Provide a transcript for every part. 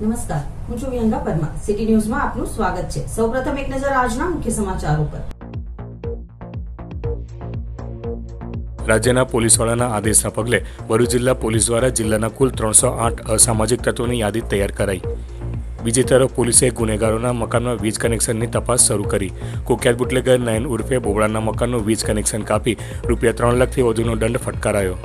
નમસ્કાર, હું છું વિહંગા પરમાર. સિટી ન્યૂઝમાં આપનું સ્વાગત છે. સૌપ્રથમ એક નજર આજના મુખ્ય સમાચારો પર રાજ્યના પોલીસ વડાના આદેશના પગલે ભરૂચ જિલ્લા પોલીસ દ્વારા જિલ્લાના કુલ ત્રણસો આઠ અસામાજિક તત્વોની યાદી તૈયાર કરાઈ. બીજી તરફ પોલીસે ગુનેગારોના મકાનમાં વીજ કનેક્શનની તપાસ શરૂ કરી. કુખ્યાત બુટલેગર નયન ઉર્ફે બોબડાના મકાનનું વીજ કનેક્શન કાપી રૂપિયા ત્રણ લાખથી વધુનો દંડ ફટકારાયો.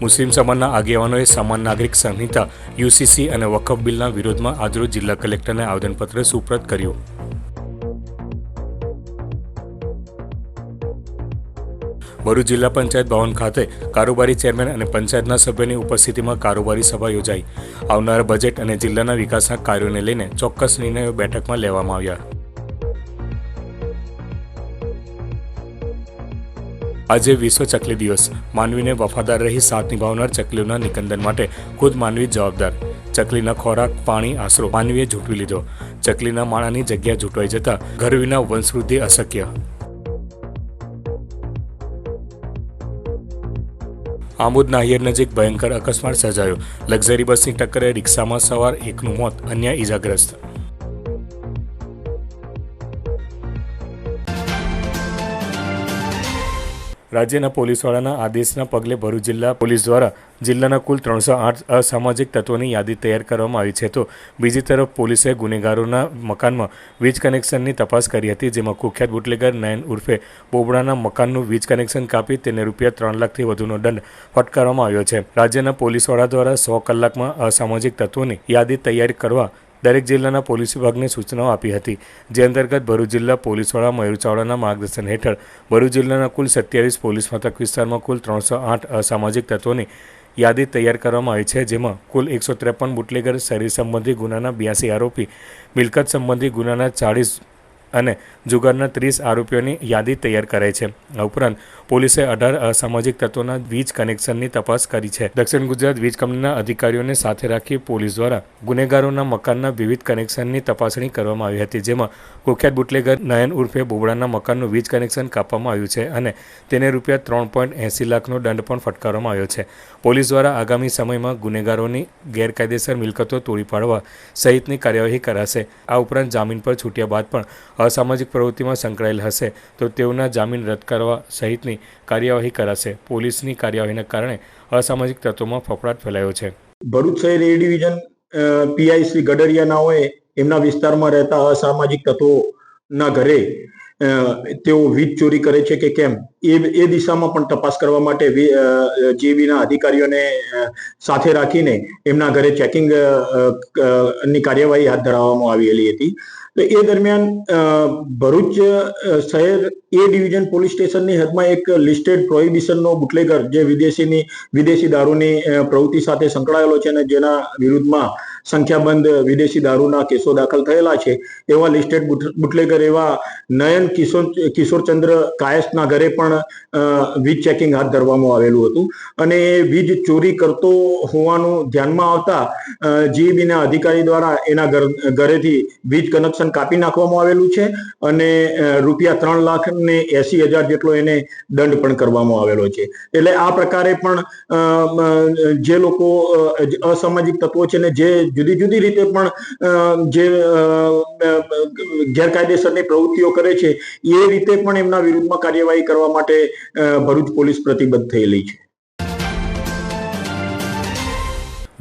મુસ્લિમ સમાજના આગેવાનોએ સમાન નાગરિક સંહિતા, યુસીસી અને વકફ બિલના વિરોધમાં આજરોજ જિલ્લા કલેક્ટરને આવેદનપત્ર સુપ્રત કર્યું. ભરૂચ જિલ્લા પંચાયત ભવન ખાતે કારોબારી ચેરમેન અને પંચાયતના સભ્યની ઉપસ્થિતિમાં કારોબારી સભા યોજાઈ. આવનાર બજેટ અને જિલ્લાના વિકાસના કાર્યોને લઈને ચોક્કસ નિર્ણયો બેઠકમાં લેવામાં આવ્યા. આજે વિશ્વ ચકલી દિવસ. માનવીને વફાદાર રહી સાથ નિભાવનાર ચકલીઓના નિકંદન માટે ખુદ માનવી જવાબદાર. ચકલીના ખોરાક, પાણી, આશરો માનવીએ ઝૂંટવી લીધો. ચકલીના માળાની જગ્યા ઝૂંટવાઈ જતા ઘર વિના વંશવૃદ્ધિ અશક્ય. આમોદ નાહિયર નજીક ભયંકર અકસ્માત સર્જાયો. લક્ઝરી બસની ટક્કરે રિક્ષામાં સવાર એકનું મોત, અન્ય ઈજાગ્રસ્ત. રાજ્યના પોલીસ વડાના આદેશના પગલે ભરૂચ જિલ્લા પોલીસ દ્વારા જિલ્લાના કુલ ત્રણસો આઠ અસામાજિક તત્વોની યાદી તૈયાર કરવામાં આવી છે. તો બીજી તરફ પોલીસે ગુનેગારોના મકાનમાં વીજ કનેક્શનની તપાસ કરી હતી, જેમાં કુખ્યાત બુટલેગર નયન ઉર્ફે બોબડાના મકાનનું વીજ કનેક્શન કાપી તેને રૂપિયા ત્રણ લાખથી વધુનો દંડ ફટકારવામાં આવ્યો છે. રાજ્યના પોલીસ વડા દ્વારા સો કલાકમાં અસામાજિક તત્વોની યાદી તૈયાર કરવા દરેક જિલ્લાના પોલીસ વિભાગને સૂચનાઓ આપી હતી. જે અંતર્ગત ભરૂચ જિલ્લા પોલીસ વડા મયુર ચાવડાના માર્ગદર્શન હેઠળ ભરૂચ જિલ્લાના કુલ સત્યાવીસ પોલીસ મથક વિસ્તારમાં કુલ ત્રણસો આઠ અસામાજિક તત્વોની યાદી તૈયાર કરવામાં આવી છે, જેમાં કુલ એકસો ત્રેપન બુટલેગર શરીર સંબંધી ગુનાના બ્યાસી આરોપી, મિલકત સંબંધી ગુનાના ચાળીસ અને જુગારના ત્રીસ આરોપીઓની યાદી તૈયાર કરાઈ છે. આ ઉપરાંત પોલીસે અઢાર અસામાજિક તત્વોના વીજ કનેક્શનની તપાસ કરી છે. દક્ષિણ ગુજરાત વીજ કંપનીના અધિકારીઓને સાથે રાખી પોલીસ દ્વારા ગુનેગારોના મકાનના વિવિધ કનેક્શનની તપાસણી કરવામાં આવી હતી, જેમાં કુખ્યાત બુટલેગર નયન ઉર્ફે બોબડાના મકાનનું વીજ કનેક્શન કાપવામાં આવ્યું છે અને તેને રૂપિયા ત્રણ પોઈન્ટ એંસી લાખનો દંડ પણ ફટકારવામાં આવ્યો છે. પોલીસ દ્વારા આગામી સમયમાં ગુનેગારોની ગેરકાયદેસર મિલકતો તોડી પાડવા સહિતની કાર્યવાહી કરાશે. આ ઉપરાંત જામીન પર છૂટ્યા બાદ પણ અસામાજિક પ્રવૃત્તિમાં સંકળાયેલ હશે, તો તેઓના જામીન રદ કરવા સહિતની કાર્યવાહી કરાશે. પોલીસની કાર્યવાહીના કારણે અસામાજિક તત્વોમાં ફફડાટ ફેલાયો છે. ભરૂચ શહેર એ ડિવિઝન પીઆઈ શ્રી ગડરિયાનાઓએ એમના વિસ્તારમાં રહેતા અસામાજિક તત્વોના ઘરે તેઓ વીજ ચોરી કરે છે કે કેમ? એ એ દિશામાં પણ તપાસ કરવા માટે જીબીના અધિકારીઓને સાથે રાખીને એમના ઘરે ચેકિંગની કાર્યવાહી હાથ ધરાવવામાં આવેલી હતી. તો એ દરમિયાન ભરૂચ શહેર એ ડિવિઝન પોલીસ સ્ટેશનની હદમાં એક લિસ્ટેડ પ્રોહિબિશનનો બુટલેગર જે વિદેશીની, વિદેશી દારૂની પ્રવૃત્તિ સાથે સંકળાયેલો છે અને જેના વિરુદ્ધમાં સંખ્યાબંધ વિદેશી દારૂના કેસો દાખલ થયેલા છે. એવા લિસ્ટેડ બુટલેગર એવા નયન કિશોર, કિશોરચંદ્ર કાયસના ઘરે પણ વીજ ચેકિંગ હાથ ધરવામાં આવેલું હતું. અને એ વીજ ચોરી કરતો હોવાનું ધ્યાનમાં આવતા જીબીના અધિકારી દ્વારા એના ઘર, ઘરેથી વીજ કનેક્શન કાપી નાખવામાં આવેલું છે અને રૂપિયા ત્રણ લાખ ને એસી હજાર જેટલો એને દંડ પણ કરવામાં આવેલો છે. એટલે આ પ્રકારે પણ જે લોકો અસામાજિક તત્વો છે ને જે જુદી જુદી રીતે પણ જે ગેરકાયદેસરની પ્રવૃત્તિઓ કરે છે, એ રીતે પણ એમના વિરુદ્ધમાં કાર્યવાહી કરવા માટે ભરૂચ પોલીસ પ્રતિબદ્ધ થયેલી છે.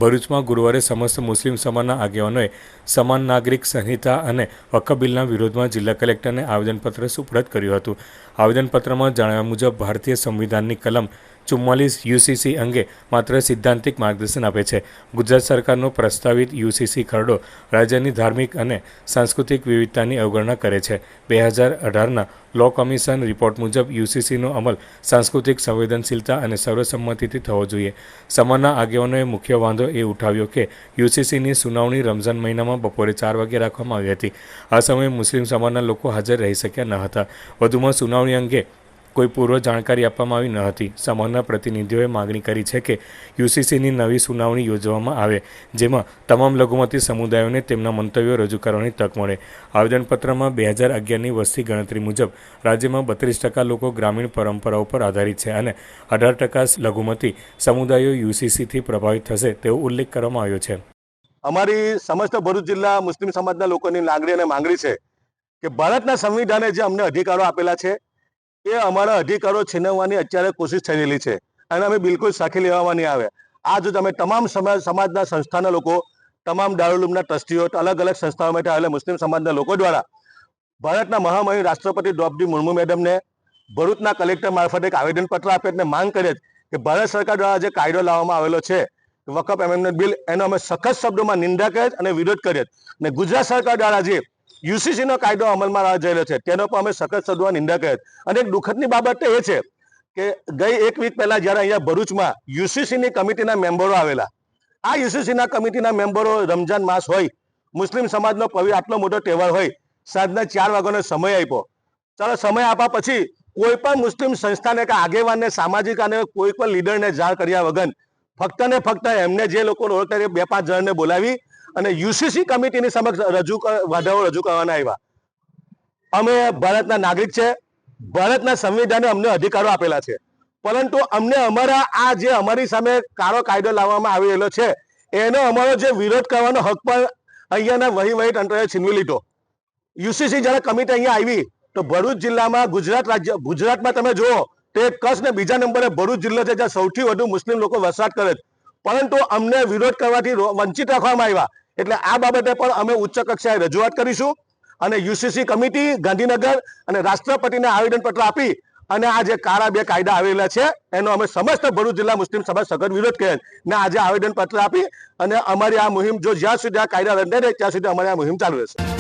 ભરૂચમાં ગુરુવારે સમસ્ત મુસ્લિમ સમાજના આગેવાનોએ સમાન નાગરિક સંહિતા અને વકફ બિલના વિરોધમાં જિલ્લા કલેક્ટરને આવેદનપત્ર સુપ્રત કર્યું હતું. આવેદનપત્રમાં જણાવ્યા મુજબ, ભારતીય સંવિધાનની કલમ ચુમ્માલીસ યુસીસી અંગે માત્ર સિદ્ધાંતિક માર્ગદર્શન આપે છે. ગુજરાત સરકારનો પ્રસ્તાવિત યુસીસી ખરડો રાજ્યની ધાર્મિક અને સાંસ્કૃતિક વિવિધતાની અવગણના કરે છે. બે હજાર અઢારના લો કમિશન રિપોર્ટ મુજબ યુસીસીનો અમલ સાંસ્કૃતિક સંવેદનશીલતા અને સર્વસંમતિથી થવો જોઈએ. સમાજના આગેવાનોએ મુખ્ય વાંધો એ ઉઠાવ્યો કે યુસીસીની સુનાવણી રમઝાન મહિનામાં બપોરે ચાર વાગે રાખવામાં આવી હતી. આ સમયે મુસ્લિમ સમાજના લોકો હાજર રહી શક્યા ન હતા. વધુમાં સુનાવણી અંગે કોઈ પૂર્વ જાણકારી આપવામાં આવી ન હતી. સમાજના પ્રતિનિધિઓએ માગણી કરી છે કે યુસીસીની નવી સુનાવણી યોજવામાં આવે, જેમાં તમામ લઘુમતી સમુદાયોને તેમના મંતવ્યો રજૂ કરવાની તક મળે. આવેદનપત્રમાં બે હજાર અગિયારની વસ્તી ગણતરી મુજબ રાજ્યમાં બત્રીસ ટકા લોકો ગ્રામીણ પરંપરાઓ પર આધારિત છે અને અઢાર ટકા લઘુમતી સમુદાયો યુસીસીથી પ્રભાવિત થશે તેવો ઉલ્લેખ કરવામાં આવ્યો છે. અમારી સમસ્ત ભરૂચ જિલ્લા મુસ્લિમ સમાજના લોકોની લાગણી અને માંગણી છે કે ભારતના સંવિધાને જે અમને અધિકારો આપેલા છે એ અમારા અધિકારો છીનવવાની અત્યારે કોશિશ થઈ રહેલી છે અને અમે બિલકુલ સાખી લેવામાં આવે. જો તમે તમામ સમાજ સમાજના સંસ્થાના લોકો, તમામ દારૂલુમના ટ્રસ્ટીઓ અલગ અલગ સંસ્થાઓમાંથી આવેલા મુસ્લિમ સમાજના લોકો દ્વારા ભારતના મહામહિમ રાષ્ટ્રપતિ દ્રૌપદી મુર્મુ મેડમને ભરૂચના કલેક્ટર મારફતે એક આવેદનપત્ર આપે અને માંગ કરે કે ભારત સરકાર દ્વારા જે કાયદો લાવવામાં આવેલો છે, વકફ એમેન્ડમેન્ટ બિલ, એનો અમે સખત શબ્દોમાં નિંદા કરીએ અને વિરોધ કરીએ અને ગુજરાત સરકાર દ્વારા જે યુસીસી નો કાયદો અમલમાં રહેલો છે. તેનો પણ અમે સખત સદવા નિંદા કરી અને એક દુઃખદની બાબત એ છે કે ગઈ એક વીક પહેલા જ્યારે અહીંયા ભરૂચમાં યુસીસી ની કમિટીના મેમ્બરો આવેલા. આ યુસીસી ના કમિટીના મેમ્બરો રમજાન માસ હોય, મુસ્લિમ સમાજનો પવિત્ર આટલો મોટો તહેવાર હોય, સાંજના ચાર વાગ્યાનો સમય આપ્યો. ચાલો સમય આપ્યા પછી કોઈ પણ મુસ્લિમ સંસ્થાને કે આગેવાનને, સામાજિક અને કોઈ પણ લીડરને જાણ કર્યા વગર ફક્ત ને ફક્ત એમને જે લોકો ઓળખતા બે પાંચ જણને બોલાવી અને યુસીસી કમિટીની સમક્ષ રજૂ વાંધાઓ રજૂ કરવાના આવ્યા. અમે ભારતના નાગરિક છે. ભારતના સંવિધાને અમને અધિકારો આપેલા છે. પરંતુ અમને અમારા આ જે અમારી સામે કાળો કાયદો લાવવામાં આવી રહેલો છે, એનો અમારો જે વિરોધ કરવાનો હક પણ અહીંયાના વહીવહી તંત્રએ છીનવી લીધો. યુસીસી જ્યારે કમિટી અહીંયા આવી, તો ભરૂચ જિલ્લામાં ગુજરાત રાજ્ય, ગુજરાતમાં તમે જુઓ, તો એક કચ્છ ને બીજા નંબરે ભરૂચ જિલ્લો છે, જ્યાં સૌથી વધુ મુસ્લિમ લોકો વસવાટ કરે છે. પરંતુ અમને વિરોધ કરવાથી વંચિત રાખવામાં આવ્યા. એટલે આ બાબતે પણ અમે ઉચ્ચ કક્ષાએ રજૂઆત કરીશું અને યુસીસી કમિટી, ગાંધીનગર અને રાષ્ટ્રપતિને આવેદનપત્ર આપી અને આ જે કાળા બે કાયદા આવેલા છે, એનો અમે સમસ્ત ભરૂચ જિલ્લા મુસ્લિમ સભા સઘન વિરોધ કરે ને આજે આવેદનપત્ર આપી અને અમારી આ મુહિમ જો જ્યાં સુધી આ કાયદા રદ નહીં થાય ત્યાં સુધી અમારી આ મુહિમ ચાલુ રહેશે.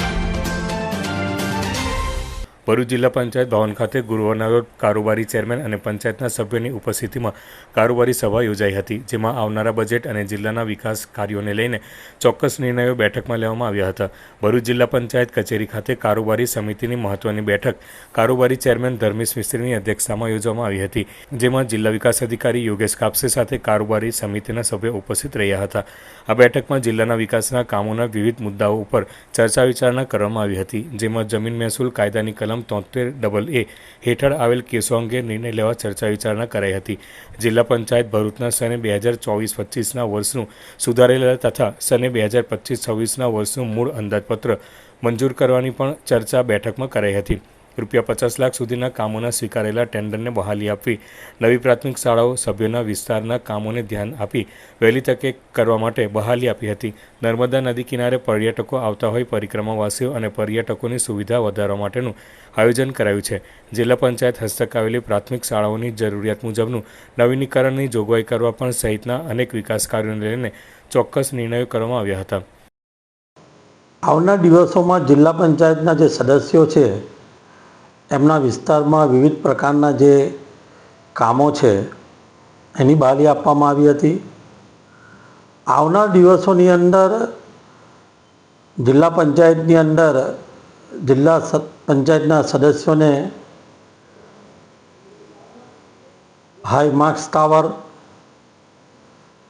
ભરૂચ જિલ્લા પંચાયત ભવન ખાતે ગુરુવારના કારોબારી ચેરમેન અને પંચાયતના સભ્યોની ઉપસ્થિતિમાં કારોબારી સભા યોજાઈ હતી, જેમાં આવનારા બજેટ અને જિલ્લાના વિકાસ કાર્યોને લઈને ચોક્કસ નિર્ણયો બેઠકમાં લેવામાં આવ્યા હતા. ભરૂચ જિલ્લા પંચાયત કચેરી ખાતે કારોબારી સમિતિની મહત્વની બેઠક કારોબારી ચેરમેન ધર્મેશ મિસ્ત્રીની અધ્યક્ષતામાં યોજવામાં આવી હતી, જેમાં જિલ્લા વિકાસ અધિકારી યોગેશ કાપસે સાથે કારોબારી સમિતિના સભ્યો ઉપસ્થિત રહ્યા હતા. આ બેઠકમાં જિલ્લાના વિકાસના કામોના વિવિધ મુદ્દાઓ ઉપર ચર્ચા વિચારણા કરવામાં આવી હતી, જેમાં જમીન મહેસૂલ, કાયદાની કલમ તોતેર ડબલ એ હેઠળ આવેલ કેસો અંગે નિર્ણય લેવા ચર્ચા વિચારણા કરાઈ હતી. જિલ્લા પંચાયત ભરૂચના સને બે હજાર ચોવીસ પચીસના વર્ષનું સુધારેલા તથા સને બે હજાર પચીસ છવ્વીસના વર્ષનું મૂળ અંદાજપત્ર મંજૂર કરવાની પણ ચર્ચા બેઠકમાં કરાઈ હતી. રૂપિયા પચાસ લાખ સુધીના કામોના સ્વીકારેલા ટેન્ડરને બહાલી આપવી. નવી પ્રાથમિક શાળાઓ સભ્યોના વિસ્તારના કામોને ધ્યાન આપી વહેલી તકે કરવા માટે બહાલી આપી હતી. નર્મદા નદી કિનારે પર્યટકો આવતા હોય પરિક્રમાવાસીઓ અને પર્યટકોની સુવિધા વધારવા માટેનું આયોજન કરાયું છે. જિલ્લા પંચાયત હસ્તક આવેલી પ્રાથમિક શાળાઓની જરૂરિયાત મુજબનું નવીનીકરણની જોગવાઈ કરવા પણ સહિતના અનેક વિકાસ કાર્યોને લઈને ચોક્કસ નિર્ણયો કરવામાં આવ્યા હતા. આવનાર દિવસોમાં જિલ્લા પંચાયતના જે સદસ્યો છે એમના વિસ્તારમાં વિવિધ પ્રકારના જે કામો છે, એની બહાલી આપવામાં આવી હતી. આવનાર દિવસોની અંદર જિલ્લા પંચાયતની અંદર જિલ્લા પંચાયતના સદસ્યોને હાઈ માર્ક્સ ટાવર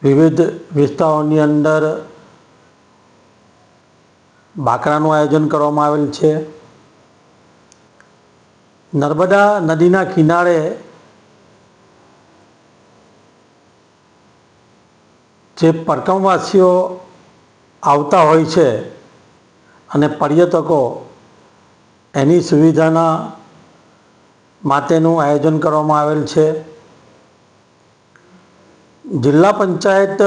વિવિધ વિસ્તારોની અંદર બાકરાનું આયોજન કરવામાં આવેલ છે. નર્મદા નદીના કિનારે જે પરકમવાસીઓ આવતા હોય છે અને પર્યટકો એની સુવિધાના માટેનું આયોજન કરવામાં આવેલ છે. જિલ્લા પંચાયત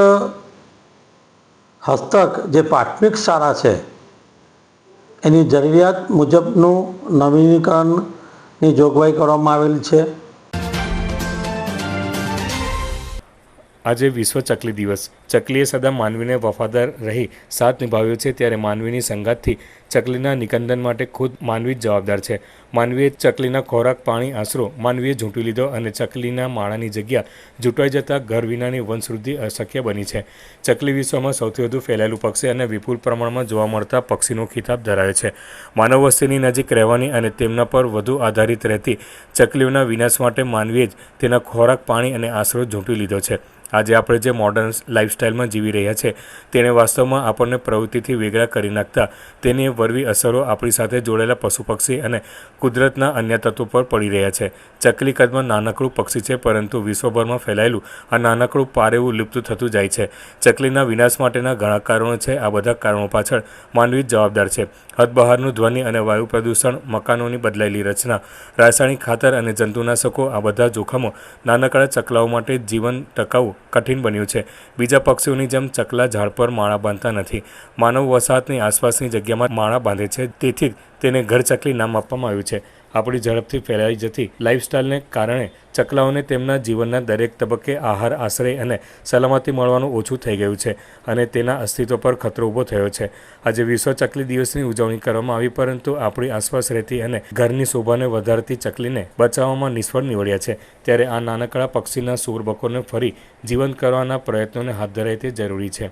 હસ્તક જે પ્રાથમિક શાળા છે, એની જરૂરિયાત મુજબનું નવીનીકરણની જોગવાઈ કરવામાં આવેલ છે. આજે વિશ્વ ચકલી દિવસ. ચકલીએ સદા માનવીને વફાદાર રહી સાથ નિભાવ્યો છે ત્યારે માનવીની સંગાતથી ચકલીના નિકંદન માટે ખુદ માનવી જ જવાબદાર છે. માનવીએ ચકલીના ખોરાક, પાણી, આશરો, માનવીએ ઝૂંટી લીધો અને ચકલીના માળાની જગ્યા ઝૂંટાઈ જતાં ઘર વિનાની વંશવૃદ્ધિ અશક્ય બની છે. ચકલી વિશ્વમાં સૌથી વધુ ફેલાયેલું પક્ષી અને વિપુલ પ્રમાણમાં જોવા મળતા પક્ષીનો ખિતાબ ધરાવે છે. માનવ વસ્તીની નજીક રહેવાની અને તેમના પર વધુ આધારિત રહેતી ચકલીઓના વિનાશ માટે માનવીએ જ તેના ખોરાક, પાણી અને આશરો ઝૂંટી લીધો છે. આજે આપણે જે મોડર્ન લાઈફસ્ટાઈલમાં જીવી રહ્યા છે તેણે વાસ્તવમાં આપણને પ્રવૃત્તિથી વેગળા કરી નાખતા, તેની વરવી અસરો આપણી સાથે જોડાયેલા પશુ પક્ષી અને કુદરતના અન્ય તત્વો પર પડી રહ્યા છે. ચકલી કદમાં નાનકડું પક્ષી છે, પરંતુ વિશ્વભરમાં ફેલાયેલું આ નાનકડું પારેવું લુપ્ત થતું જાય છે. ચકલીના વિનાશ માટેના ઘણા કારણો છે, આ બધા કારણો પાછળ માનવી જવાબદાર છે. હદ બહારનું ધ્વનિ અને વાયુ પ્રદૂષણ, મકાનોની બદલાયેલી રચના, રાસાયણિક ખાતર અને જંતુનાશકો આ બધા જોખમો નાનકડા ચકલાઓ માટે જીવન ટકાવવું કઠિન બન્યું છે. બીજા પક્ષીઓની જેમ ચકલા ઝાડ પર માળા બાંધતા નથી. માનવ વસાહતની આસપાસની જગ્યામાં માળા બાંધે છે. તેથી જ તેને ઘર ચકલી નામ આપવામાં આવ્યું છે. આપણી ઝડપથી ફેલાઈ જતી લાઇફસ્ટાઇલને કારણે ચકલાઓને તેમના જીવનના દરેક તબક્કે આહાર આશ્રય અને સલામતી મળવાનું ઓછું થઈ ગયું છે અને તેના અસ્તિત્વ પર ખતરો ઊભો થયો છે. આજે વિશ્વ ચકલી દિવસની ઉજવણી કરવામાં આવી, પરંતુ આપણી આસપાસ રહેતી અને ઘરની શોભાને વધારતી ચકલીને બચાવવામાં નિષ્ફળ નીવડ્યા છે. ત્યારે આ નાનકડા પક્ષીના સૂરબકોને ફરી જીવંત કરવાના પ્રયત્નોને હાથ ધરાય તે જરૂરી છે.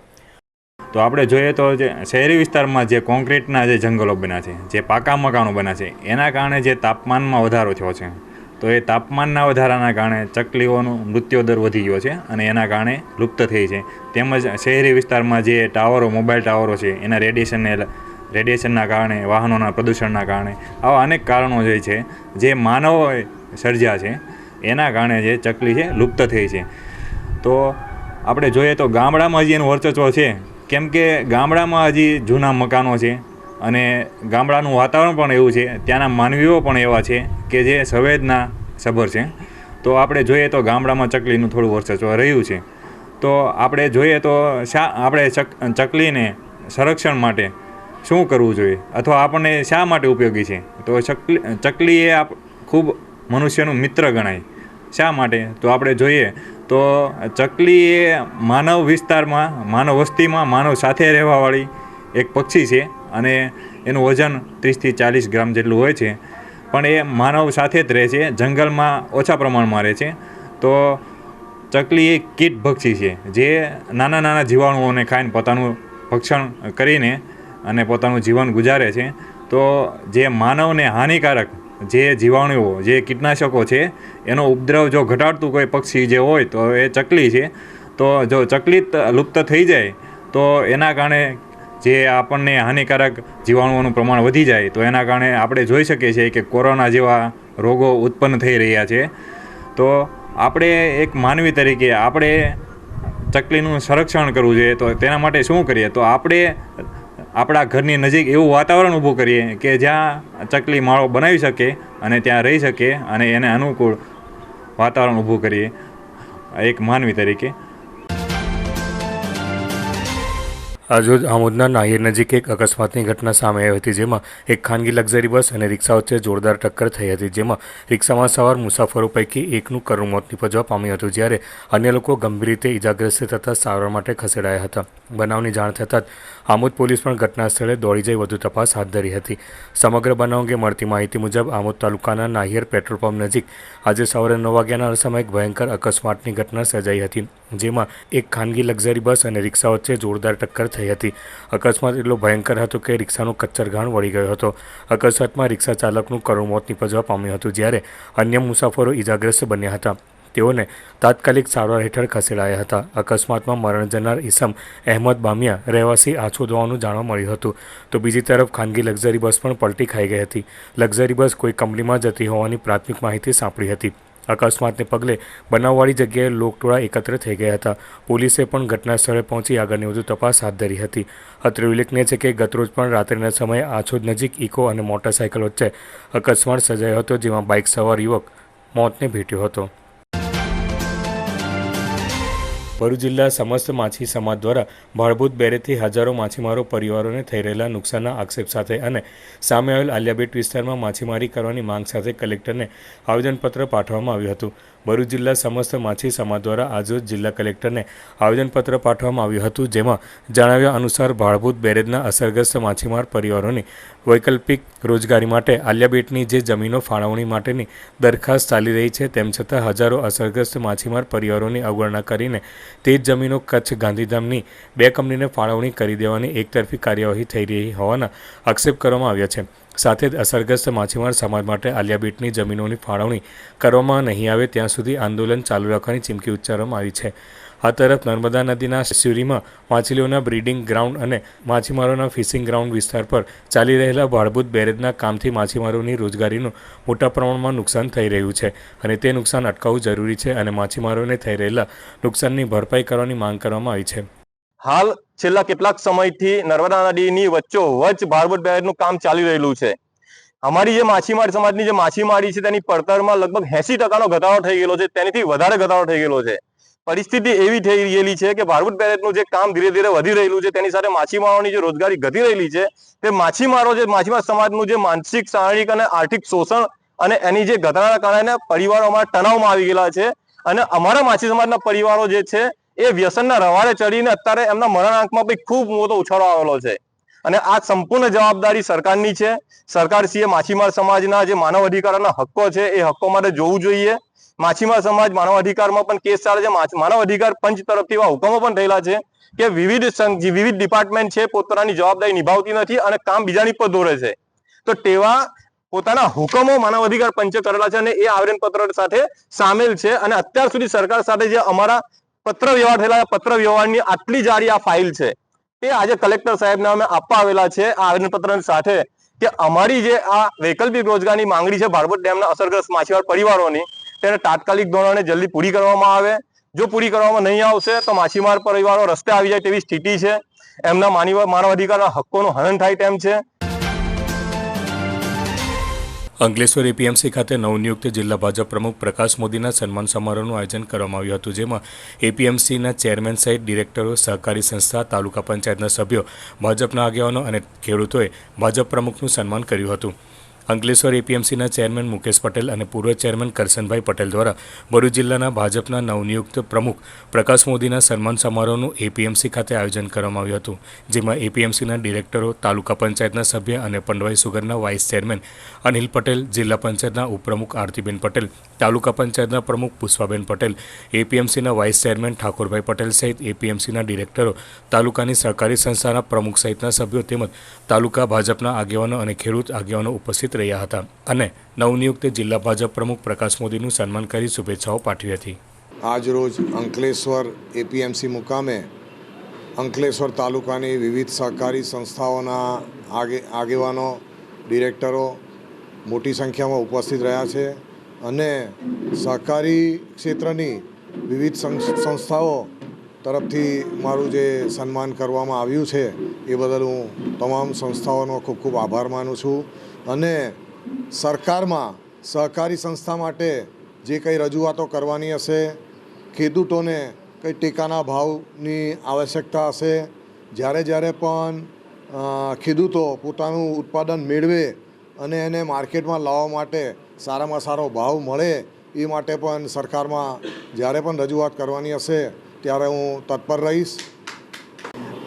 તો આપણે જોઈએ તો જે શહેરી વિસ્તારમાં જે કોન્ક્રીટના જે જંગલો બન્યા છે, જે પાકા મકાનો બન્યા છે, એના કારણે જે તાપમાનમાં વધારો થયો છે. તો એ તાપમાનના વધારાના કારણે ચકલીઓનો મૃત્યુ દર વધી ગયો છે અને એના કારણે લુપ્ત થઈ છે. તેમજ શહેરી વિસ્તારમાં જે ટાવરો, મોબાઈલ ટાવરો છે, એના રેડિયેશનને રેડિયેશનના કારણે, વાહનોના પ્રદૂષણના કારણે, આવા અનેક કારણો જે છે, જે માનવોએ સર્જ્યા છે, એના કારણે જે ચકલી છે, લુપ્ત થઈ છે. તો આપણે જોઈએ તો ગામડામાં જે એનું વર્ચસ્વ છે કેમ કે ગામડામાં હજી જૂના મકાનો છે અને ગામડાનું વાતાવરણ પણ એવું છે, ત્યાંના માનવીઓ પણ એવા છે કે જે સંવેદના સભર છે. તો આપણે જોઈએ તો ગામડામાં ચકલીનું થોડું વર્ચસ્વ રહ્યું છે. તો આપણે જોઈએ તો શા, આપણે ચક, ચકલીને સંરક્ષણ માટે શું કરવું જોઈએ? અથવા આપણને શા માટે ઉપયોગી છે? તો ચકલી ચકલી એ આપ, ખૂબ મનુષ્યનું મિત્ર ગણાય. શા માટે? તો આપણે જોઈએ તો ચકલી એ માનવ વિસ્તારમાં, માનવ વસ્તીમાં, માનવ સાથે રહેવાવાળી એક પક્ષી છે અને એનું વજન ત્રીસથી ચાલીસ ગ્રામ જેટલું હોય છે. પણ એ માનવ સાથે જ રહે છે, જંગલમાં ઓછા પ્રમાણમાં રહે છે. તો ચકલી એ કીટ ભક્ષી છે, જે નાના નાના જીવાણુઓને ખાઈને પોતાનું ભક્ષણ કરીને અને પોતાનું જીવન ગુજારે છે. તો જે માનવને હાનિકારક જે જીવાણુઓ, જે કીટનાશકો છે, એનો ઉપદ્રવ જો ઘટાડતું કોઈ પક્ષી જે હોય તો એ ચકલી છે. તો જો ચકલી લુપ્ત થઈ જાય, તો એના કારણે જે આપણને હાનિકારક જીવાણુઓનું પ્રમાણ વધી જાય, તો એના કારણે આપણે જોઈ શકીએ છીએ કે કોરોના જેવા રોગો ઉત્પન્ન થઈ રહ્યા છે. તો આપણે એક માનવી તરીકે આપણે ચકલીનું સંરક્ષણ કરવું જોઈએ, તો તેના માટે શું કરીએ? તો આપણે આપણા ઘરની નજીક એવું વાતાવરણ ઊભું કરીએ કે જ્યાં ચકલી માળો બનાવી શકે અને ત્યાં રહી શકે અને એને અનુકૂળ વાતાવરણ ઊભું કરીએ. એક માનવી તરીકે આજરોજ આમોદના નાહિર નજીક એક અકસ્માતની ઘટના સામે આવી હતી, જેમાં એક ખાનગી લક્ઝરી બસ અને રિક્ષા વચ્ચે જોરદાર ટક્કર થઈ હતી, જેમાં રિક્ષામાં સવાર મુસાફરો પૈકી એકનું કરુણ મોત નીપજવા પામ્યું હતું, જ્યારે અન્ય લોકો ગંભીર રીતે ઇજાગ્રસ્ત થતાં સારવાર માટે ખસેડાયા હતા. બનાવની જાણ થતાં આમોદ પોલીસ પણ ઘટના સ્થળે દોડી જઈ વધુ તપાસ હાથ ધરી હતી. સમગ્ર બનાવ અંગે મળતી માહિતી મુજબ, આમોદ તાલુકાના નાહિર પેટ્રોલ પંપ નજીક આજે સવારે નવ વાગ્યાના અરસામાં એક ભયંકર અકસ્માતની ઘટના સર્જાઈ હતી, જેમાં એક ખાનગી લક્ઝરી બસ અને રિક્ષા વચ્ચે જોરદાર ટક્કર થઈ હતી. અકસ્માત એટલો ભયંકર હતો કે રિક્ષાનો કચ્ચરઘાણ વળી ગયો હતો. અકસ્માતમાં રિક્ષા ચાલકનું કરુણ મોત નીપજવા પામ્યું હતું, જ્યારે અન્ય મુસાફરો ઇજાગ્રસ્ત બન્યા હતા. તેઓને તાત્કાલિક સારવાર હેઠળ ખસેડાયા હતા. અકસ્માતમાં મરણ જનાર ઈસમ અહેમદ બામિયા રહેવાસી આછો હોવાનું જાણવા મળ્યું હતું. તો બીજી તરફ ખાનગી લક્ઝરી બસ પણ પલટી ખાઈ ગઈ હતી. લક્ઝરી બસ કોઈ કંપનીમાં જતી હોવાની પ્રાથમિક માહિતી સાંપડી હતી. અકસ્માતને પગલે બનાવવાળી જગ્યાએ લોકટોળા એકત્ર થઈ ગયા હતા. પોલીસે પણ ઘટના સ્થળે પહોંચી આગળની વધુ તપાસ હાથ ધરી હતી. અત્રે ઉલ્લેખનીય છે કે ગતરોજ પણ રાત્રિના સમયે આછોદ નજીક ઇકો અને મોટરસાયકલ વચ્ચે અકસ્માત સર્જાયો હતો, જેમાં બાઇક સવાર યુવક મોતને ભેટ્યો હતો. ભરૂચ જિલ્લા સમસ્ત માછી સમાજ દ્વારા ભાળભૂત બેરેથી હજારો માછીમારો પરિવારોને થઈ રહેલા નુકસાનના આક્ષેપ સાથે અને સામે આવેલ આલિયાબેટ વિસ્તારમાં માછીમારી કરવાની માંગ સાથે કલેક્ટરને આવેદનપત્ર પાઠવવામાં આવ્યું હતું. ભરૂચ જિલ્લા સમસ્ત માછી સમાજ દ્વારા આજરોજ જિલ્લા કલેક્ટરને આવેદનપત્ર પાઠવવામાં આવ્યું હતું, જેમાં જણાવ્યા અનુસાર ભાળભૂત બેરેજના અસરગ્રસ્ત માછીમાર પરિવારોની વૈકલ્પિક રોજગારી માટે આલિયાબેટની જે જમીનો ફાળવણી માટેની દરખાસ્ત ચાલી રહી છે, તેમ છતાં હજારો અસરગ્રસ્ત માછીમાર પરિવારોની અવગણના કરીને તે જ જમીનો કચ્છ ગાંધીધામની બે કંપનીને ફાળવણી કરી દેવાની એકતરફી કાર્યવાહી થઈ રહી હોવાના આક્ષેપ કરવામાં આવ્યા છે. સાથે જ અસરગ્રસ્ત માછીમાર સમાજ માટે આલિયાબીટની જમીનોની ફાળવણી કરવામાં નહીં આવે ત્યાં સુધી આંદોલન ચાલુ રાખવાની ચીમકી ઉચ્ચારવામાં આવી છે. આ તરફ નર્મદા નદીના શિવરીમાં માછલીઓના બ્રીડિંગ ગ્રાઉન્ડ અને માછીમારોના ફિશિંગ ગ્રાઉન્ડ વિસ્તાર પર ચાલી રહેલા ભાડભૂત બેરેજના કામથી માછીમારોની રોજગારીનું મોટા પ્રમાણમાં નુકસાન થઈ રહ્યું છે અને તે નુકસાન અટકાવવું જરૂરી છે અને માછીમારોને થઈ રહેલા નુકસાનની ભરપાઈ કરવાની માંગ કરવામાં આવી છે. હાલ છેલ્લા કેટલાક સમયથી નર્મદા નદીની વચ્ચો વચ્ચ ભારવટ બેરેજનું કામ ચાલી રહેલું છે. અમારી જે માછીમાર સમાજની જે માછીમારી છે તેની પડતરમાં લગભગ એસી ટકાનો ઘટાડો થઈ ગયેલો છે, તેનાથી વધારે ઘટાડો થઈ ગયેલો છે. પરિસ્થિતિ એવી થઈ ગયેલી છે કે ભારબોટ બેરેજનું જે કામ ધીરે ધીરે વધી રહેલું છે, તેની સાથે માછીમારોની જે રોજગારી ઘટી રહેલી છે, તે માછીમારો જે માછીમાર સમાજનું જે માનસિક, શારીરિક અને આર્થિક શોષણ અને એની જે ઘટનાના કારણે પરિવારો અમારા તણાવમાં આવી ગયેલા છે. અને અમારા માછી સમાજના પરિવારો જે છે એ વ્યસનના રવાડે ચડીને અત્યારે એમના મરણાંકમાં બી ખૂબ મોટો ઉછાળો આવેલો છે. અને આ સંપૂર્ણ જવાબદારી સરકારની છે. સરકારશ્રીએ માછીમાર સમાજના જે માનવ અધિકારના હક્કો છે એ હક્કો માટે જોવું જોઈએ. માછીમાર સમાજ માનવ અધિકારમાં પણ કેસ ચાલે છે. માનવ અધિકાર પંચ તરફથી એવા હુકમો પણ થયેલા છે કે વિવિધ વિવિધ ડિપાર્ટમેન્ટ છે પોતાની જવાબદારી નિભાવતી નથી અને કામ બીજાની પર દોરે છે. તો તેવા પોતાના હુકમો માનવ અધિકાર પંચે કરેલા છે અને એ આવેદનપત્ર સાથે સામેલ છે. અને અત્યાર સુધી સરકાર સાથે જે અમારા પત્ર વ્યવહાર થયેલા પત્ર વ્યવહારની આટલી જારી આ ફાઇલ છે તે આજે કલેક્ટર સાહેબના અમે આપવા આવેલા છે આ આવેદનપત્ર સાથે કે અમારી જે આ વૈકલ્પિક રોજગારની માંગણી છે ભારબોટ ડેમના અસરગ્રસ્ત માછીમાર પરિવારોની, તેને તાત્કાલિક ધોરણે જલ્દી પૂરી કરવામાં આવે. જો પૂરી કરવામાં નહીં આવશે તો માછીમાર પરિવારો રસ્તે આવી જાય તેવી સ્થિતિ છે. એમના માનવ માનવ અધિકારના હક્કોનું હનન થાય તેમ છે. અંકલેશ્વર એપીએમસી ખાતે નવનિયુક્ત જિલ્લા ભાજપ પ્રમુખ પ્રકાશ મોદીના સન્માન સમારોહનું આયોજન કરવામાં આવ્યું હતું, જેમાં એપીએમસીના ચેરમેન સહિત ડિરેક્ટરો, સહકારી સંસ્થા, તાલુકા પંચાયતના સભ્યો, ભાજપના આગેવાનો અને ખેડૂતોએ ભાજપ પ્રમુખનું સન્માન કર્યું હતું. અંકલેશ્વર એપીએમસીના ચેરમેન મુકેશ પટેલ અને પૂર્વ ચેરમેન કરશનભાઈ પટેલ દ્વારા ભરૂચ જિલ્લાના ભાજપના નવનિયુક્ત પ્રમુખ પ્રકાશ મોદીના સન્માન સમારોહનું એપીએમસી ખાતે આયોજન કરવામાં આવ્યું હતું, જેમાં એપીએમસીના ડિરેક્ટરો, તાલુકા પંચાયતના સભ્ય અને પંડવાઈ સુગરના વાઇસ ચેરમેન અનિલ પટેલ, જિલ્લા પંચાયતના ઉપપ્રમુખ આરતીબેન પટેલ, તાલુકા પંચાયતના પ્રમુખ પુષ્પાબેન પટેલ, એપીએમસીના વાઇસ ચેરમેન ઠાકોરભાઈ પટેલ સહિત એપીએમસીના ડિરેક્ટરો, તાલુકાની સહકારી સંસ્થાના પ્રમુખ સહિતના સભ્યો તેમજ તાલુકા ભાજપના આગેવાનો અને ખેડૂત આગેવાનો ઉપસ્થિત રહ્યા હતા અને નવનિયુક્ત જિલ્લા ભાજપ પ્રમુખ પ્રકાશ મોદીનું સન્માન કરી શુભેચ્છાઓ પાઠવી હતી. આજરોજ અંકલેશ્વર એપીએમસી મુકામે અંકલેશ્વર તાલુકાની વિવિધ સહકારી સંસ્થાઓના આગે, આગેવાનો, ડિરેક્ટરો મોટી સંખ્યામાં ઉપસ્થિત રહ્યા છે અને સહકારી ક્ષેત્રની વિવિધ સંસ- સંસ્થાઓ તરફથી મારું જે સન્માન કરવામાં આવ્યું છે એ બદલ હું તમામ સંસ્થાઓનો ખૂબ ખૂબ આભાર માનું છું. અને સરકારમાં સહકારી સંસ્થા માટે જે કંઈ રજૂઆતો કરવાની હશે, ખેડૂતોને કંઈ ટેકાના ભાવની આવશ્યકતા હશે, જ્યારે જ્યારે પણ ખેડૂતો પોતાનું ઉત્પાદન મેળવે અને એને માર્કેટમાં લાવવા માટે સારામાં સારો ભાવ મળે, એ માટે પણ સરકારમાં જ્યારે પણ રજૂઆત કરવાની હશે, ત્યારે હું તત્પર રહીશ.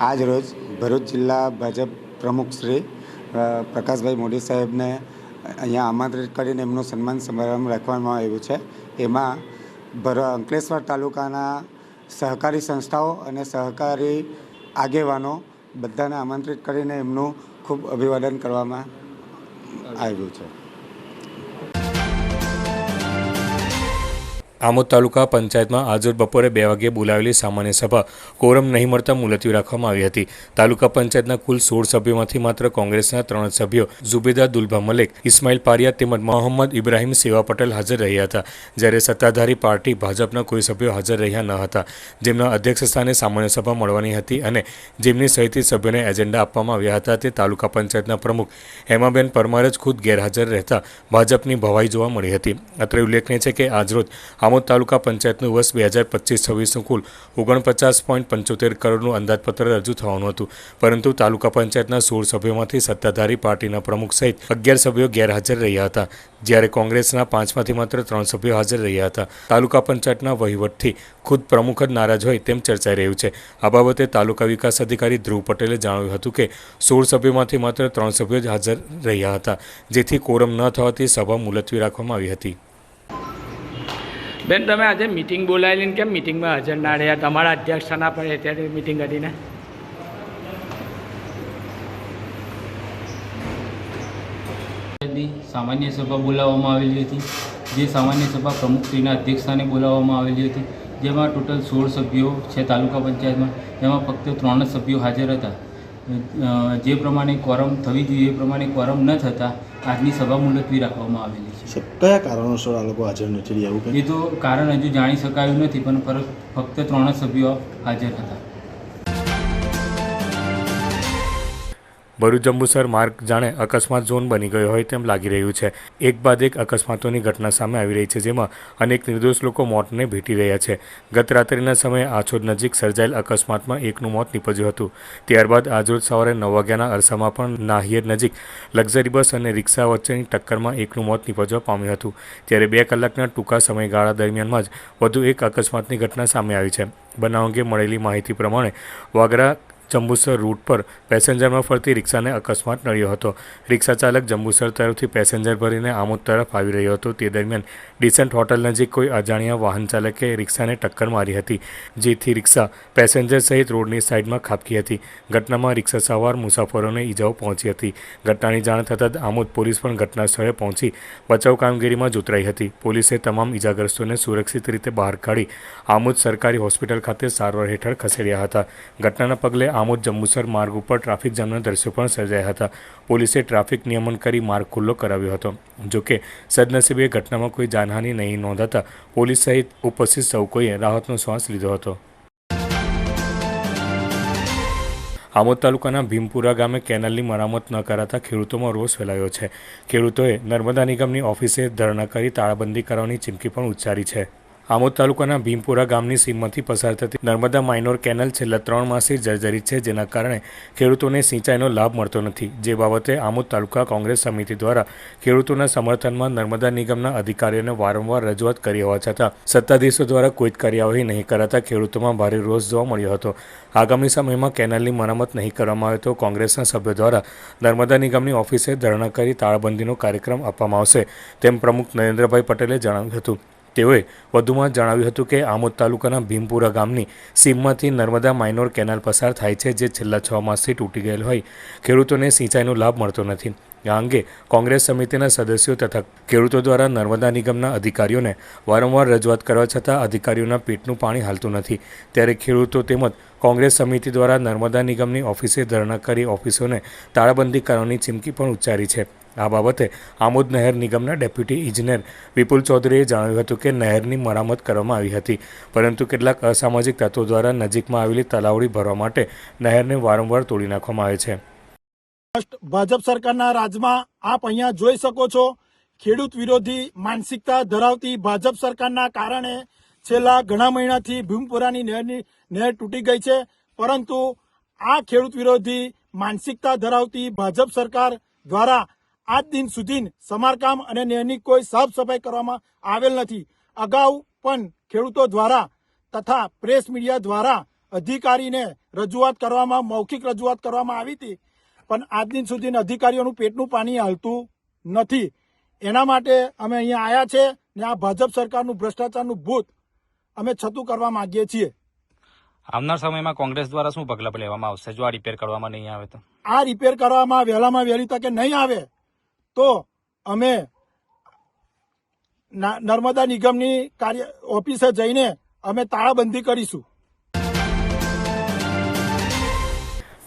આજ રોજ ભરૂચ જિલ્લા ભાજપ પ્રમુખ શ્રી પ્રકાશભાઈ મોદી સાહેબને અહીંયા આમંત્રિત કરીને એમનું સન્માન સમારંભ રાખવામાં આવ્યું છે. એમાં ભર, અંકલેશ્વર તાલુકાના સહકારી સંસ્થાઓ અને સહકારી આગેવાનો બધાને આમંત્રિત કરીને એમનું ખૂબ અભિવાદન કરવામાં આવ્યું છે. આમોદ તાલુકા પંચાયતમાં આજરોજ બપોરે બે વાગ્યે બોલાવેલી સામાન્ય સભા કોરમ નહીં મળતા મુલતવી રાખવામાં આવી હતી. તાલુકા પંચાયતના કુલ સોળ સભ્યોમાંથી માત્ર કોંગ્રેસના ત્રણ સભ્યો ઝુબેદા દુલભા મલેક, ઇસ્માઇલ પારિયા તેમજ મોહમ્મદ ઇબ્રાહીમ સેવા પટેલ હાજર રહ્યા હતા. જ્યારે સત્તાધારી પાર્ટી ભાજપના કોઈ સભ્યો હાજર રહ્યા ન હતા. જેમના અધ્યક્ષ સ્થાને સામાન્ય સભા મળવાની હતી અને જેમની સહિત સભ્યોને એજન્ડા આપવામાં આવ્યા હતા તે તાલુકા પંચાયતના પ્રમુખ હેમાબેન પરમાર જ ખુદ ગેરહાજર રહેતા ભાજપની ભવાઈ જોવા મળી હતી. અત્રે ઉલ્લેખનીય છે કે આજરોજ આમોદ તાલુકા પંચાયતનું વર્ષ બે હજાર પચીસ છવ્વીસનું કુલ ઓગણપચાસ પોઈન્ટ પંચોતેર કરોડનું અંદાજપત્ર રજૂ થવાનું હતું. પરંતુ તાલુકા પંચાયતના સોળ સભ્યોમાંથી સત્તાધારી પાર્ટીના પ્રમુખ સહિત અગિયાર સભ્યો ગેરહાજર રહ્યા હતા. જ્યારે કોંગ્રેસના પાંચમાંથી માત્ર ત્રણ સભ્યો હાજર રહ્યા હતા. તાલુકા પંચાયતના વહીવટથી ખુદ પ્રમુખ જ નારાજ હોય તેમ ચર્ચાઈ રહ્યું છે. આ બાબતે તાલુકા વિકાસ અધિકારી ધ્રુવ પટેલે જણાવ્યું હતું કે, સોળ સભ્યોમાંથી માત્ર ત્રણ સભ્યો જ હાજર રહ્યા હતા, જેથી કોરમ ન થવાથી સભા મુલતવી રાખવામાં આવી હતી. બેન, તમે આજે મિટિંગ બોલાવેલી કેમ મિટિંગમાં હાજર ના રહ્યા? તમારા અધ્યક્ષ ના પડે અત્યારે મિટિંગ કરીને સામાન્ય સભા બોલાવવામાં આવેલી હતી. જે સામાન્ય સભા પ્રમુખશ્રીના અધ્યક્ષસ્થાને બોલાવવામાં આવેલી હતી. જેમાં ટોટલ સોળ સભ્યો છે તાલુકા પંચાયતમાં. જેમાં ફક્ત ત્રણ જ સભ્યો હાજર હતા. જે પ્રમાણે કોરમ થવી જોઈએ એ પ્રમાણે કોરમ ન થતાં આજની સભા મુલતવી રાખવામાં આવેલી. કયા કારણોસર આ લોકો હાજર નથી રહ્યા? એવું એ તો કારણ હજુ જાણી શકાયું નથી, પણ ફક્ત ત્રણ જ સભ્યો હાજર હતા. ભરૂચ જંબુસર માર્ગ જાણે અકસ્માત ઝોન બની ગયો હોય તેમ લાગી રહ્યું છે. એક બાદ એક અકસ્માતોની ઘટના સામે આવી રહી છે, જેમાં અનેક નિર્દોષ લોકો મોતને ભેટી રહ્યા છે. ગત રાત્રિના સમયે આછોદ નજીક સર્જાયેલ અકસ્માતમાં એકનું મોત નીપજ્યું હતું. ત્યારબાદ આજરોજ સવારે નવ વાગ્યાના અરસામાં પણ નાહિયર નજીક લક્ઝરી બસ અને રિક્ષા વચ્ચેની ટક્કરમાં એકનું મોત નીપજવા પામ્યું હતું. ત્યારે બે કલાકના ટૂંકા સમયગાળા દરમિયાનમાં જ વધુ એક અકસ્માતની ઘટના સામે આવી છે. બનાવ અંગે મળેલી માહિતી પ્રમાણે વાગરા જંબુસર રૂટ પર પેસેન્જરમાં ફરતી રિક્ષાને અકસ્માત નડ્યો હતો. રિક્ષા ચાલક જંબુસર તરફથી પેસેન્જર ભરીને આમોદ તરફ આવી રહ્યો હતો. તે દરમિયાન ડિસન્ટ હોટલ નજીક કોઈ અજાણ્યા વાહન ચાલકે રિક્ષાને ટક્કર મારી હતી, જેથી રિક્ષા પેસેન્જર સહિત રોડની સાઈડમાં ખાબકી હતી. ઘટનામાં રિક્ષા સવાર મુસાફરોને ઈજાઓ પહોંચી હતી. ઘટનાની જાણ થતાં જ આમોદ પોલીસ પણ ઘટના સ્થળે પહોંચી બચાવ કામગીરીમાં જોતરાઈ હતી. પોલીસે તમામ ઈજાગ્રસ્તોને સુરક્ષિત રીતે બહાર કાઢી આમોદ સરકારી હોસ્પિટલ ખાતે સારવાર હેઠળ ખસેડ્યા હતા. ઘટનાના પગલે આમોદ જંબુસર માર્ગ ઉપર ટ્રાફિક જામના દ્રશ્યો પણ સર્જાયા હતા. પોલીસે ટ્રાફિક નિયમન કરી માર્ગ ખુલ્લો કરાવ્યો હતો. જોકે સદનસીબે ઘટનામાં કોઈ જાનહાનિ નહીં નોંધાતા પોલીસ સહિત ઉપસ્થિત સૌ કોઈએ રાહતનો શ્વાસ લીધો હતો. આમોદ તાલુકાના ભીમપુરા ગામે કેનાલની મરામત ન કરાતા ખેડૂતોમાં રોષ ફેલાયો છે. ખેડૂતોએ નર્મદા નિગમની ઓફિસે ધરણા કરી તાળાબંધી કરવાની ચીમકી પણ ઉચ્ચારી છે. આમોદ તાલુકાના ભીમપુરા ગામની સીમમાંથી પસાર થતી નર્મદા માઇનોર કેનલ છેલ્લા ત્રણ માસથી જર્જરિત છે, જેના કારણે ખેડૂતોને સિંચાઈનો લાભ મળતો નથી. જે બાબતે આમોદ તાલુકા કોંગ્રેસ સમિતિ દ્વારા ખેડૂતોના સમર્થનમાં નર્મદા નિગમના અધિકારીઓને વારંવાર રજૂઆત કરી હોવા છતાં સત્તાધીશો દ્વારા કોઈ જ કાર્યવાહી નહીં કરાતા ખેડૂતોમાં ભારે રોષ જોવા મળ્યો હતો. આગામી સમયમાં કેનાલની મરામત નહીં કરવામાં આવે તો કોંગ્રેસના સભ્યો દ્વારા નર્મદા નિગમની ઓફિસે ધરણા કરી તાળાબંધીનો કાર્યક્રમ આપવામાં આવશે, તેમ પ્રમુખ નરેન્દ્રભાઈ પટેલે જણાવ્યું હતું. તેઓએ વધુમાં જણાવ્યું હતું કે આમોદ તાલુકાના ભીમપુરા ગામની સીમમાંથી નર્મદા માઇનોર કેનાલ પસાર થાય છે, જે છેલ્લા છ માસથી તૂટી ગયેલ હોય. ખેડૂતોને સિંચાઈનો લાભ મળતો નથી. આ અંગે કોંગ્રેસ સમિતિના સદસ્યો તથા ખેડૂતો દ્વારા નર્મદા નિગમના અધિકારીઓને વારંવાર રજૂઆત કરવા છતાં અધિકારીઓના પેટનું પાણી હાલતું નથી. ત્યારે ખેડૂતો તેમજ કોંગ્રેસ સમિતિ દ્વારા નર્મદા નિગમની ઓફિસે ધરણા કરી ઓફિસોને તાળાબંધી કરવાની ચીમકી પણ ઉચ્ચારી છે. આ બાબતે આમોદ નહેર નિગમના ડેપ્યુટી ઇજનેર વિપુલ ચૌધરીએ જણાવ્યું હતું કે નહેરની મરામત કરવામાં આવી હતી, પરંતુ કેટલાક અસામાજિક તત્વો દ્વારા નજીકમાં આવેલી તલાવડી ભરવા માટે નહેરને વારંવાર તોડી નાખવામાં આવે છે. ભાજપ સરકારના રાજમાં આપ અહીંયા જોઈ શકો છો, ખેડૂત વિરોધી માનસિકતા ધરાવતી ભાજપ સરકારના કારણે છેલ્લા ઘણા મહિનાથી ભીમપુરાની નહેરની, નહેર તૂટી ગઈ છે. પરંતુ આ ખેડૂત વિરોધી માનસિકતા ધરાવતી ભાજપ સરકાર દ્વારા આજ દિન સુધી સમારકામ અને નહેરની કોઈ સાફ સફાઈ કરવામાં આવેલ નથી. અગાઉ પણ ખેડૂતો દ્વારા તથા પ્રેસ મીડિયા દ્વારા અધિકારીને રજૂઆત કરવામાં, મૌખિક રજૂઆત કરવામાં આવી હતી. પણ આજ દિન સુધી અધિકારીઓનું પેટનું પાણી હાલતું નથી. એના માટે અમે અહીંયા આવ્યા છે ને આ ભાજપ સરકારનું ભ્રષ્ટાચારનું ભૂત અમે છતું કરવા માંગીએ છીએ. આવનાર સમયમાં કોંગ્રેસ દ્વારા શું પગલાં લેવામાં આવશે? જો આ રિપેર કરવામાં નહીં આવે તો? આ રિપેર કરવામાં વહેલામાં વહેલી તકે નહીં આવે તો અમે નર્મદા નિગમની કાર્ય ઓફિસે જઈને અમે તાળાબંધી કરીશું.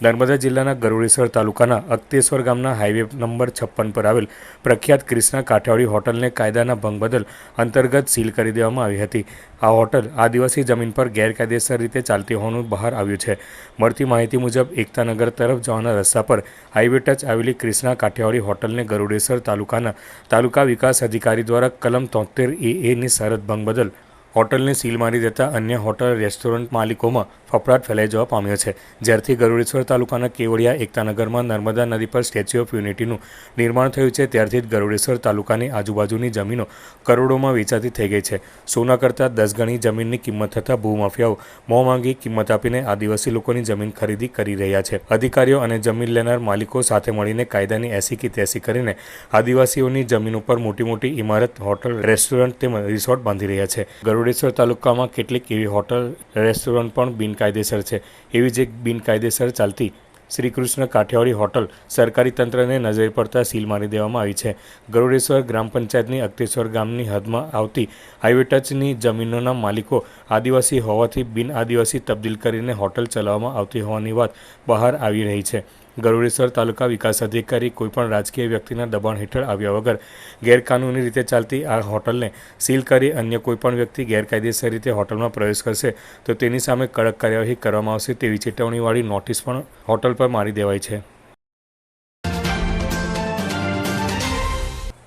નર્મદા જિલ્લાના ગરુડેશ્વર તાલુકાના અક્તેશ્વર ગામના હાઈવે નંબર છપ્પન પર આવેલ પ્રખ્યાત ક્રિષ્ના કાઠિયાવાડી હોટલને કાયદાના ભંગ બદલ અંતર્ગત સીલ કરી દેવામાં આવી હતી. આ હોટલ આદિવાસી જમીન પર ગેરકાયદેસર રીતે ચાલતી હોવાનું બહાર આવ્યું છે. મળતી માહિતી મુજબ એકતાનગર તરફ જવાના રસ્તા પર હાઈવે ટચ આવેલી ક્રિષ્ના કાઠિયાવાડી હોટલને ગરુડેશ્વર તાલુકાના તાલુકા વિકાસ અધિકારી દ્વારા કલમ તોતેર એ એની શરત ભંગ બદલ હોટલને સીલ મારી દેતા અન્ય હોટલ, રેસ્ટોરન્ટ માલિકોમાં ફફડાટ ફેલાઈ જવા પામ્યો છે. જ્યારથી ગરુડેશ્વર તાલુકાના કેવડિયા એકતાનગરમાં નર્મદા નદી પર સ્ટેચ્યુ ઓફ યુનિટીનું નિર્માણ થયું છે, ત્યારથી જ ગરુડેશ્વર તાલુકાની આજુબાજુની જમીનો કરોડોમાં વેચાતી થઈ ગઈ છે. સોના કરતાં દસ ગણી જમીનની કિંમત થતાં ભૂમાફિયાઓ મોં માંગી કિંમત આપીને આદિવાસી લોકોની જમીન ખરીદી કરી રહ્યા છે. અધિકારીઓ અને જમીન લેનાર માલિકો સાથે મળીને કાયદાની એસી કી તેસી કરીને આદિવાસીઓની જમીન ઉપર મોટી મોટી ઇમારત, હોટલ, રેસ્ટોરન્ટ તેમજ રિસોર્ટ બાંધી રહ્યા છે. ગરુડેશ્વર તાલુકામાં કેટલીક એવી હોટલ, રેસ્ટોરન્ટ પણ બિનકાયદેસર છે. એવી જ એક બિનકાયદેસર ચાલતી શ્રી કૃષ્ણ કાઠિયાવાડી હોટલ સરકારી તંત્રને નજરે પડતા સીલ મારી દેવામાં આવી છે. ગરુડેશ્વર ગ્રામ પંચાયતની અક્તેશ્વર ગામની હદમાં આવતી હાઈવે ટચની જમીનોના માલિકો આદિવાસી હોવાથી બિન આદિવાસી તબદીલ કરીને હોટલ ચલાવવામાં આવતી હોવાની વાત બહાર આવી રહી છે. ગરુડેશ્વર તાલુકા વિકાસ અધિકારી કોઈપણ રાજકીય વ્યક્તિના દબાણ હેઠળ આવ્યા વગર ગેરકાનૂની રીતે ચાલતી આ હોટલને સીલ કરી અન્ય કોઈપણ વ્યક્તિ ગેરકાયદેસર રીતે હોટલમાં પ્રવેશ કરશે, તો તેની સામે કડક કાર્યવાહી કરવામાં આવશે તેવી ચેતવણીવાળી નોટિસ પણ હોટલ પર મારી દેવાઈ છે.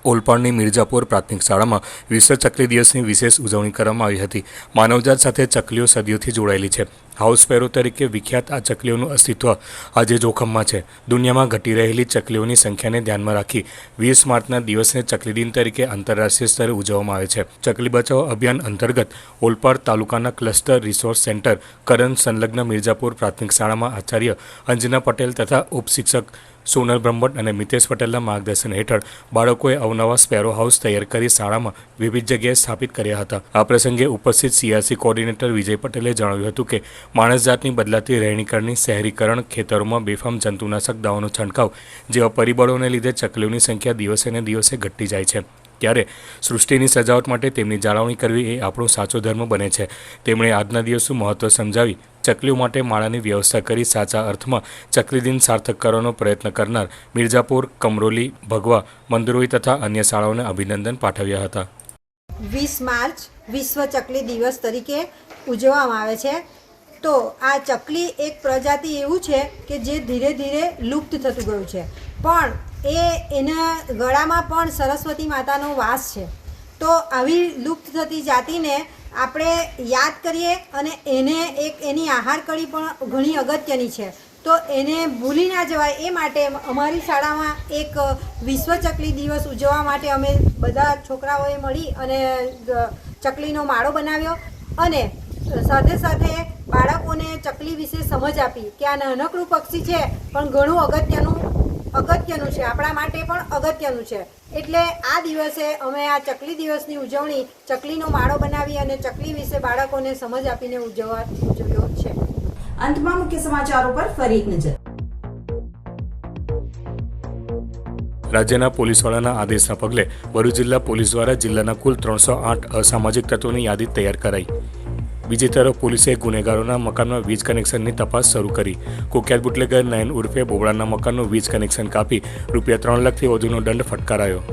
ઓલપાડની મિર્જાપુર પ્રાથમિક શાળામાં વિશ્વ ચકલી દિવસની વિશેષ ઉજવણી કરવામાં આવી હતી. માનવજાત સાથે ચકલીઓ સદીઓથી જોડાયેલી છે. હાઉસ પેરો તરીકે વિખ્યાત આ ચકલીઓનું અસ્તિત્વ આજે જોખમમાં છે. દુનિયામાં ઘટી રહેલી ચકલીઓની સંખ્યાને ધ્યાનમાં રાખી વીસ માર્ચના દિવસને ચકલી દિન તરીકે આંતરરાષ્ટ્રીય સ્તરે ઉજવવામાં આવે છે. ચકલી બચાવો અભિયાન અંતર્ગત ઓલપાડ તાલુકાના ક્લસ્ટર રિસોર્સ સેન્ટર કરન સંલગ્ન મિર્જાપુર પ્રાથમિક શાળામાં આચાર્ય અંજના પટેલ તથા ઉપશિક્ષક સોનલ બ્રહ્મટ અને મિતેશ પટેલના માર્ગદર્શન હેઠળ બાળકોએ અવનવા સ્પેરો હાઉસ તૈયાર કરી શાળામાં વિવિધ જગ્યાએ સ્થાપિત કર્યા હતા. આ પ્રસંગે ઉપસ્થિત સીઆરસી કોર્ડિનેટર વિજય પટેલે જણાવ્યું હતું કે, માણસ જાતની બદલાતી રહેણીકરણની શહેરીકરણ ખેતરોમાં બેફામ જંતુનાશક દવાનો છંટકાવ જેવા પરિબળોને લીધે ચકલીઓની સંખ્યા દિવસે ને દિવસે ઘટતી જાય છે. ત્યારે સૃષ્ટિની સજાવટ માટે તેમની જાળવણી કરવી એ આપણો સાચો ધર્મ બને છે. તેમણે આજના દિવસનું મહત્ત્વ સમજાવી ચકલીઓ માટે માળાની વ્યવસ્થા કરી સાચા અર્થમાં ચકલી દિન સાર્થક કરવાનો પ્રયત્ન કરનાર મિર્જાપુર કમરોલી, ભગવા મંદિરોઈ તથા અન્ય શાળાઓને અભિનંદન પાઠવ્યા હતા. વીસ માર્ચ વિશ્વ ચકલી દિવસ તરીકે ઉજવવામાં આવે છે. તો આ ચકલી એક પ્રજાતિ એવું છે કે જે ધીરે ધીરે લુપ્ત થતું ગયું છે. પણ એ એના ગળામાં પણ સરસ્વતી માતાનો વાસ છે. તો આવી લુપ્ત થતી જાતિને આપણે યાદ કરીએ અને એને એક એની આહાર કડી પણ ઘણી અગત્યની છે. તો એને ભૂલી ના જવાય એ માટે અમારી શાળામાં એક વિશ્વ ચકલી દિવસ ઉજવવા માટે અમે બધા છોકરાઓએ મળી અને ચકલીનો માળો બનાવ્યો અને સાથે સાથે બાળકોને ચકલી વિશે સમજ આપી કે આ નાનકડું પક્ષી છે, પણ ઘણું અગત્યનું અગત્યનું છે. આપણા માટે પણ અગત્યનું છે. એટલે આ દિવસે અમે આ ચકલી દિવસની ઉજવણી ચકલીનો માળો બનાવી અને ચકલી વિશે બાળકોને સમજ આપીને ઉજવવા ઉજવ્યો છે. અંતમાં મુખ્ય સમાચારો પર ફરી એક નજર. રાજ્યના પોલીસ વડાના આદેશના પગલે ભરૂચ જિલ્લા પોલીસ દ્વારા જિલ્લાના કુલ ત્રણસો આઠ અસામાજિક તત્વોની યાદી તૈયાર કરાઈ. બીજી તરફ પોલીસે ગુનેગારોના મકાનમાં વીજ કનેક્શનની તપાસ શરૂ કરી. કુખ્યાત બુટલેગર નયન ઉર્ફે બોબડાના મકાનનું વીજ કનેક્શન કાપી રૂપિયા ત્રણ લાખથી વધુનો દંડ ફટકારાયો.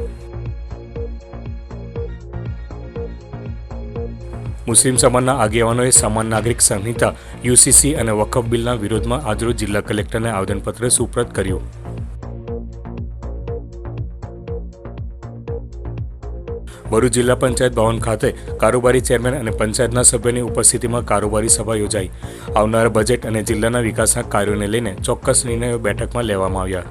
મુસ્લિમ સમાજના આગેવાનોએ સમાન નાગરિક સંહિતા, યુસીસી અને વકફ બિલના વિરોધમાં આજરોજ જિલ્લા કલેક્ટરને આવેદનપત્ર સુપ્રત કર્યું. ભરૂચ જિલ્લા પંચાયત ભવન ખાતે કારોબારી ચેરમેન અને પંચાયતના સભ્યોની ઉપસ્થિતિમાં કારોબારી સભા યોજાઈ. આવનારા બજેટ અને જિલ્લાના વિકાસના કાર્યોને લઈને ચોક્કસ નિર્ણયો બેઠકમાં લેવામાં આવ્યા.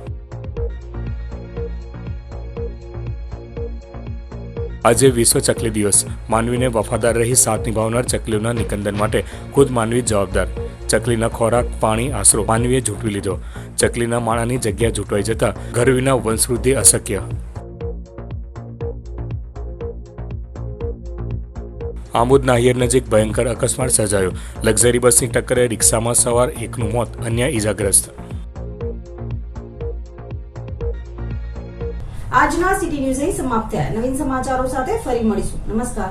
આજે વિશ્વ ચકલી દિવસ. માનવીને વફાદાર રહી સાથ નિભાવનાર ચકલીઓના નિકંદન માટે ખુદ માનવી જવાબદાર. ચકલીના ખોરાક, પાણી, આશરો માનવીએ ઝૂંટવી લીધો. ચકલીના માળાની જગ્યા ઝૂંટવાઈ જતા ઘર વિના વંશવૃદ્ધિ અશક્ય. આમોદ નાહિયર નજીક ભયંકર અકસ્માત સર્જાયો. લક્ઝરી બસની ટક્કરે રિક્ષામાં સવાર એકનું મોત, અન્ય ઈજાગ્રસ્ત. આજના સિટી ન્યૂઝ અહીં સમાપ્ત થયા. નવીન સમાચારો સાથે ફરી મળીશું. નમસ્કાર.